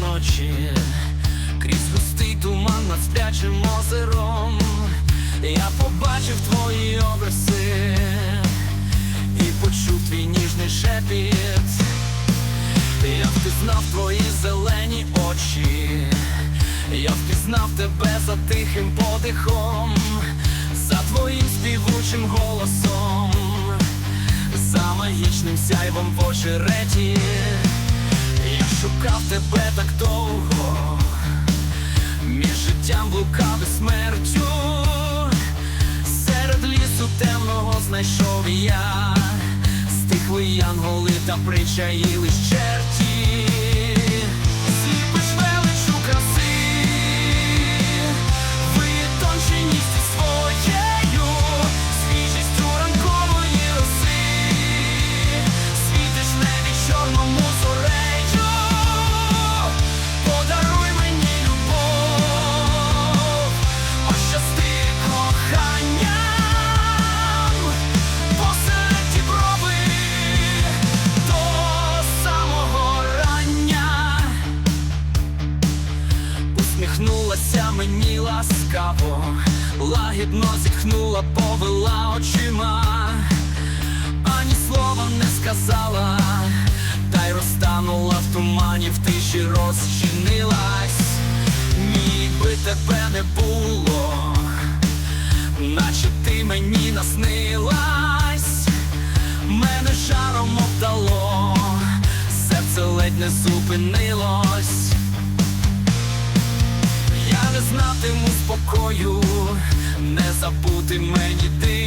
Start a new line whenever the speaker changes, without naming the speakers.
ночі, крізь густий туман над сплячим озером, я побачив твої обриси і почув твій ніжний шепіт. Я впізнав твої зелені очі, я впізнав тебе за тихим подихом, за твоїм співучим голосом, за магічним сяйвом в очереті. Шукав тебе так довго, між життям блукав і смертю, серед лісу темного знайшов я, стихли янголи та причаїли черті. Усміхнулася мені ласкаво, лагідно зітхнула, повела очима, ані слова не сказала, та й розтанула в тумані, в тиші розчинилась, ніби тебе не було, наче ти мені наснилась, мене жаром обдало, серце ледь не зупинилось не знатиму спокою, не забути мені ти.